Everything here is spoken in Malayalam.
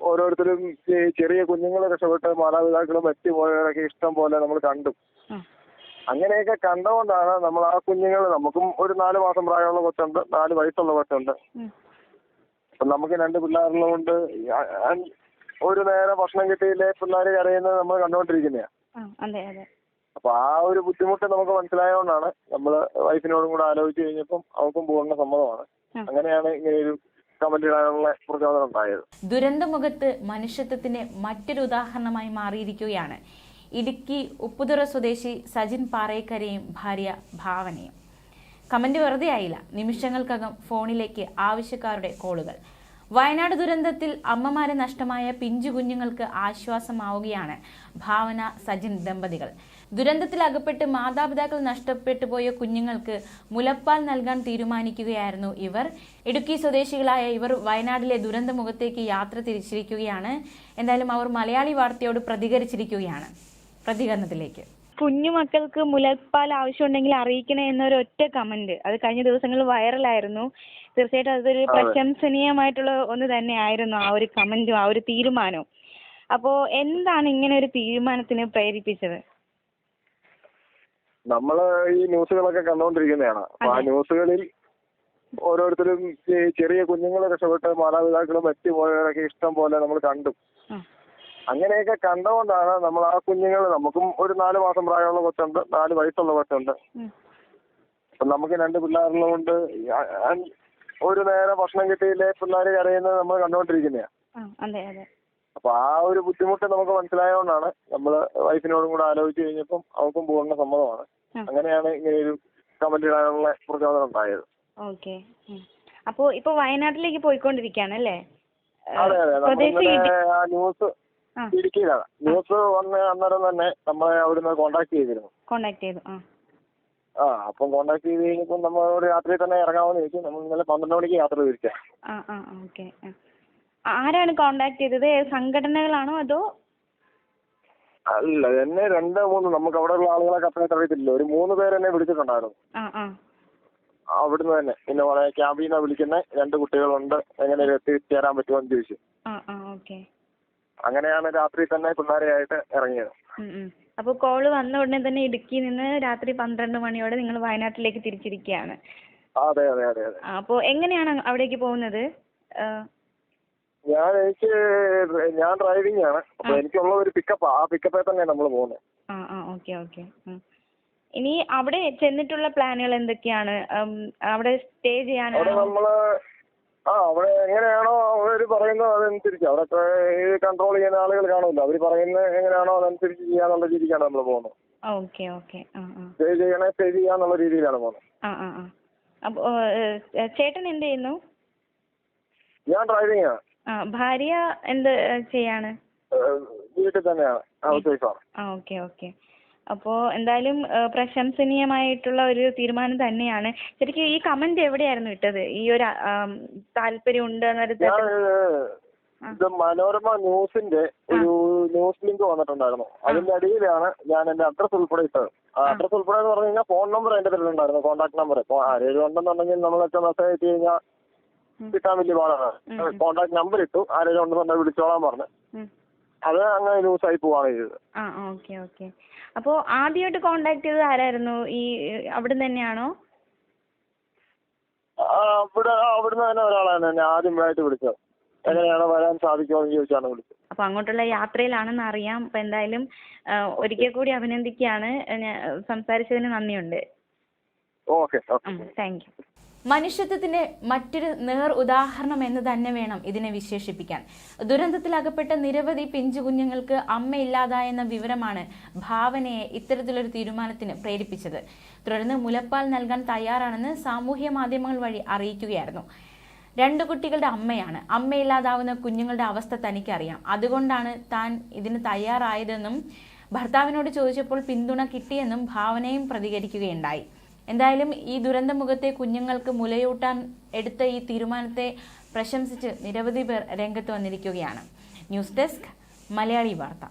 ഓരോരുത്തരും ഈ ചെറിയ കുഞ്ഞുങ്ങളെ രക്ഷപ്പെട്ട് മാതാപിതാക്കളും മറ്റുപോയവരൊക്കെ ഇഷ്ടം പോലെ നമ്മൾ കണ്ടു. അങ്ങനെയൊക്കെ കണ്ടുകൊണ്ടാണ് നമ്മൾ ആ കുഞ്ഞുങ്ങൾ നമുക്കും ഒരു നാല് മാസം പ്രായമുള്ള കൊച്ചുണ്ട് നാല് വയസ്സുള്ള കൊച്ചുണ്ട്. അപ്പൊ നമുക്ക് രണ്ട് പിള്ളേരുള്ളതുകൊണ്ട് ഒരു നേരം ഭക്ഷണം കിട്ടിയില്ലേ പിള്ളേര് കരയുന്നത് നമ്മൾ കണ്ടുകൊണ്ടിരിക്കുന്നതാണ് അപ്പൊ ആ ഒരു ബുദ്ധിമുട്ട് നമുക്ക് മനസ്സിലായതുകൊണ്ടാണ് നമ്മൾ വൈഫിനോടും കൂടെ ആലോചിച്ച് കഴിഞ്ഞപ്പം അവൾക്കും പൂർണ സമ്മതമാണ്. അങ്ങനെയാണ് ഇങ്ങനെ ഒരു കമന്റ് ഇടാനുള്ള പ്രചോദനം ഉണ്ടായത്. ദുരന്തമുഖത്ത് മനുഷ്യത്വത്തിന് മറ്റൊരു ഉദാഹരണമായി മാറിയിരിക്കുകയാണ്. ഇടുക്കി ഉപ്പുതുറ സ്വദേശി സജിൻ പാറേക്കരയും ഭാര്യ ഭാവനയും. കമന്റ് വെറുതെ ആയില്ല നിമിഷങ്ങൾക്കകം ഫോണിലേക്ക് ആവശ്യക്കാരുടെ കോളുകൾ. വയനാട് ദുരന്തത്തിൽ അമ്മമാരെ നഷ്ടമായ പിഞ്ചു കുഞ്ഞുങ്ങൾക്ക് ആശ്വാസമാവുകയാണ് ഭാവന സജിൻ ദമ്പതികൾ. ദുരന്തത്തിൽ അകപ്പെട്ട് മാതാപിതാക്കൾ നഷ്ടപ്പെട്ടു പോയ കുഞ്ഞുങ്ങൾക്ക് മുലപ്പാൽ നൽകാൻ തീരുമാനിക്കുകയായിരുന്നു ഇവർ. ഇടുക്കി സ്വദേശികളായ ഇവർ വയനാട്ടിലെ ദുരന്തമുഖത്തേക്ക് യാത്ര തിരിച്ചിരിക്കുകയാണ്. എന്തായാലും അവർ മലയാളി വാർത്തയോട് പ്രതികരിച്ചിരിക്കുകയാണ്. പ്രതികരണത്തിലേക്ക്. കുഞ്ഞു മക്കൾക്ക് മുലപ്പാൽ ആവശ്യമുണ്ടെങ്കിൽ അറിയിക്കണേ എന്നൊരു ഒറ്റ കമന്റ് അത് കഴിഞ്ഞ ദിവസങ്ങളിൽ വൈറലായിരുന്നു. തീർച്ചയായിട്ടും അതൊരു പ്രശംസനീയമായിട്ടുള്ള ഒന്ന് തന്നെയായിരുന്നു ആ ഒരു കമന്റും ആ ഒരു തീരുമാനവും. അപ്പോ എന്താണ് ഇങ്ങനെ ഒരു തീരുമാനത്തിന് പ്രേരിപ്പിച്ചത്? നമ്മൾ ഈ ന്യൂസുകളൊക്കെ കണ്ടുകൊണ്ടിരിക്കുന്നതാണ് ആ ന്യൂസുകളിൽ ഓരോരുത്തരും ഈ ചെറിയ കുഞ്ഞുങ്ങളെ രക്ഷപ്പെട്ട് മാതാപിതാക്കളും മറ്റുപോയവരൊക്കെ ഇഷ്ടം പോലെ നമ്മൾ കണ്ടു. അങ്ങനെയൊക്കെ കണ്ടുകൊണ്ടാണ് നമ്മൾ ആ കുഞ്ഞുങ്ങൾ നമുക്കും ഒരു നാല് മാസം പ്രായമുള്ള കൊച്ചുണ്ട് നാല് വയസ്സുള്ള കൊച്ചുണ്ട്. അപ്പൊ നമുക്ക് രണ്ട് പിള്ളേരുള്ളതുകൊണ്ട് ഒരു നേരം ഭക്ഷണം കിട്ടിയില്ലേ പിള്ളേര് കരയുന്നത് നമ്മൾ കണ്ടുകൊണ്ടിരിക്കുന്നതാണ് അപ്പൊ ആ ഒരു ബുദ്ധിമുട്ട് നമുക്ക് മനസ്സിലായതുകൊണ്ടാണ് നമ്മൾ വൈഫിനോടും കൂടെ ആലോചിച്ച് കഴിഞ്ഞപ്പം അവർക്കും പൂർണ സമ്മതമാണ്. അങ്ങനെയാണ് ഇങ്ങനെ ഒരു കമന്റ് ഇടാനുള്ള പ്രചോദനം ഉണ്ടായത്. ഓക്കെ. അപ്പോ ഇപ്പൊ വയനാട്ടിലേക്ക് പോയിക്കൊണ്ടിരിക്കുകയാണ് അല്ലേ? ന്യൂസ് ഇടുക്കിയിലാണ്. ന്യൂസ് വന്ന് അന്നേരം തന്നെ നമ്മളെ അവിടുന്ന് കോണ്ടാക്ട് ചെയ്തിരുന്നു. കോണ്ടാക്ട് ചെയ്തു ആ. ആ അപ്പം കോണ്ടാക്ട് ചെയ്ത് കഴിഞ്ഞപ്പോൾ നമ്മളോട് രാത്രി തന്നെ ഇറങ്ങാമെന്ന് ചോദിച്ചു. നമ്മൾ ഇന്നലെ പന്ത്രണ്ട് മണിക്ക് യാത്ര തിരിച്ചാ. ആ ആ ഓക്കെ ആരാണ് കോണ്ടാക്ട് ചെയ്തത്? സംഘടനകളാണോ അതോ? അല്ല എന്നെ രണ്ട് മൂന്ന് നമുക്ക് അവിടെ ഉള്ള ആളുകളെ അത്രയും അറിയത്തില്ല ഒരു മൂന്ന് പേര് എന്നെ വിളിച്ചിട്ടുണ്ടായിരുന്നു. അവിടുന്ന് തന്നെ. പിന്നെ പറയാ ക്യാമ്പിൽ നിന്ന് വിളിക്കുന്ന രണ്ട് കുട്ടികളുണ്ട്. എങ്ങനെ എത്തിച്ചേരാൻ പറ്റുമോ എന്ന് ചോദിച്ചു. അങ്ങനെയാണ് രാത്രി തന്നെ പിള്ളേരെയായിട്ട് ഇറങ്ങിയത്. അപ്പോൾ കോൾ വന്ന ഉടനെ തന്നെ ഇടുക്കിയിൽ നിന്ന് രാത്രി പന്ത്രണ്ട് മണിയോടെ നിങ്ങൾ വയനാട്ടിലേക്ക് തിരിച്ചിരിക്കുകയാണ്. അതെ അതെ അതെ അതെ. അപ്പോൾ എങ്ങനെയാണ് അവിടേക്ക് പോകുന്നത്? ഞാൻ എനിക്ക് ഞാൻ ഡ്രൈവിംഗ് ആണ്. അപ്പൊ എനിക്കുള്ള ഒരു പിക്കപ്പ് ആ പിക്കപ്പിൽ തന്നെ നമ്മൾ പോകുന്നത്. ആ ആ ഓക്കെ ഓക്കെ. ഇനി അവിടെ ചെന്നിട്ടുള്ള പ്ലാനുകൾ എന്തൊക്കെയാണ്? അവിടെ സ്റ്റേ അവിടെ ചെയ്യാനാണോ നമ്മൾ ആ അവിടെ എങ്ങനെയാണോ അവർ പറയുന്നത് അതനുസരിച്ച്. അവിടെ കൺട്രോൾ ചെയ്യുന്ന ആളുകൾ കാണുമല്ലോ. അവർ പറയുന്നത് എങ്ങനെയാണോ അതനുസരിച്ച് ചെയ്യാന്നുള്ള രീതിക്കാണ് നമ്മൾ പോകുന്നത്. Okay okay. ആ ആ. സ്റ്റേ ചെയ്യണേ സ്റ്റേ ചെയ്യാന്നുള്ള രീതിയിലാണ് പോകുന്നത്. ആ ആ ആ. അപ്പോൾ ചേട്ടൻ എന്ത് ചെയ്യുന്നു? ഞാൻ ഡ്രൈവിംഗ് ആണ് ആ ഭാര്യ എന്ത് ചെയ്യാണ്? വീട്ടിൽ തന്നെയാണ്. ഹൗസ് വൈഫാണ്. ആ ഓക്കെ ഓക്കെ. അപ്പോൾ എന്തായാലും പ്രശംസനീയമായിട്ടുള്ള ഒരു തീരുമാനം തന്നെയാണ്. ശരിക്കും ഈ കമന്റ് എവിടെയായിരുന്നു ഇട്ടത്? ഈ ഒരു താല്പര്യം ഉണ്ട് എന്നൊരു. ഇത് മനോരമ ന്യൂസിന്റെ ഒരു ന്യൂസ് ലിങ്ക് വന്നിട്ടുണ്ടായിരുന്നു. അതിന്റെ അടിയിലാണ് ഞാൻ എന്റെ അഡ്രസ് ഉൾപ്പെടെ ഇട്ടത്. അഡ്രസ് ഉൾപ്പെടെ എന്ന് പറഞ്ഞു കഴിഞ്ഞാൽ ഫോൺ നമ്പർ അതിന്റെ പേരിലുണ്ടായിരുന്നു കോൺടാക്ട് നമ്പർ. ഇപ്പൊ ആരെങ്കിലും ഉണ്ടെന്നുണ്ടെങ്കിൽ നമ്മളൊക്കെ മെസ്സേജ് അയച്ചു കഴിഞ്ഞാൽ കിട്ടാൻ വലിയ പാടാണ്. കോൺടാക്ട് നമ്പർ ഇട്ടു. ആരെങ്കിലും ഉണ്ടെന്നുണ്ടെങ്കിൽ വിളിച്ചോളാൻ പറഞ്ഞു. അത് അങ്ങനെ ലൂസ് ആയി പോവാണ് ചെയ്തത്. ആ ഓക്കെ ഓക്കെ. അപ്പോൾ ആദ്യമായിട്ട് കോണ്ടാക്ട് ചെയ്തത് ആരായിരുന്നു? ഈ അവിടെ തന്നെയാണോ? അവിടെ ഇവിടെ അവിടുന്ന് തന്നെ ഒരാളാണ് എന്നെ ആദ്യമായിട്ട് വിളിച്ചത്. എങ്ങനെയാണ് വരാൻ സാധിക്കുമോ എന്ന് ചോദിച്ചാണ് വിളിച്ചത്. അപ്പൊ അങ്ങോട്ടുള്ള യാത്രയിലാണെന്ന് അറിയാം. അപ്പൊ എന്തായാലും ഒരിക്കൽ കൂടി അഭിനന്ദിക്കുകയാണ്. ഞാൻ സംസാരിച്ചതിന് നന്ദിയുണ്ട്. ഓക്കെ താങ്ക് യു മനുഷ്യത്വത്തിന്റെ മറ്റൊരു നേർ ഉദാഹരണം എന്ന് തന്നെ വേണം ഇതിനെ വിശേഷിപ്പിക്കാൻ. ദുരന്തത്തിൽ അകപ്പെട്ട നിരവധി പിഞ്ചു കുഞ്ഞുങ്ങൾക്ക് അമ്മയില്ലാതായെന്ന വിവരമാണ് ഭാവനയെ ഇത്തരത്തിലൊരു തീരുമാനത്തിന് പ്രേരിപ്പിച്ചത്. തുടർന്ന് മുലപ്പാൽ നൽകാൻ തയ്യാറാണെന്ന് സാമൂഹ്യ മാധ്യമങ്ങൾ വഴി അറിയിക്കുകയായിരുന്നു. രണ്ടു കുട്ടികളുടെ അമ്മയാണ്. അമ്മയില്ലാതാവുന്ന കുഞ്ഞുങ്ങളുടെ അവസ്ഥ തനിക്കറിയാം. അതുകൊണ്ടാണ് താൻ ഇതിന് തയ്യാറായതെന്നും ഭർത്താവിനോട് ചോദിച്ചപ്പോൾ പിന്തുണ കിട്ടിയെന്നും ഭാവനയും പ്രതികരിക്കുകയുണ്ടായി. എന്തായാലും ഈ ദുരന്ത മുഖത്തെ കുഞ്ഞുങ്ങൾക്ക് മുലയൂട്ടാൻ എടുത്ത ഈ തീരുമാനത്തെ പ്രശംസിച്ച് നിരവധി പേർ രംഗത്ത് വന്നിരിക്കുകയാണ്. ന്യൂസ് ഡെസ്ക് മലയാളി വാർത്ത.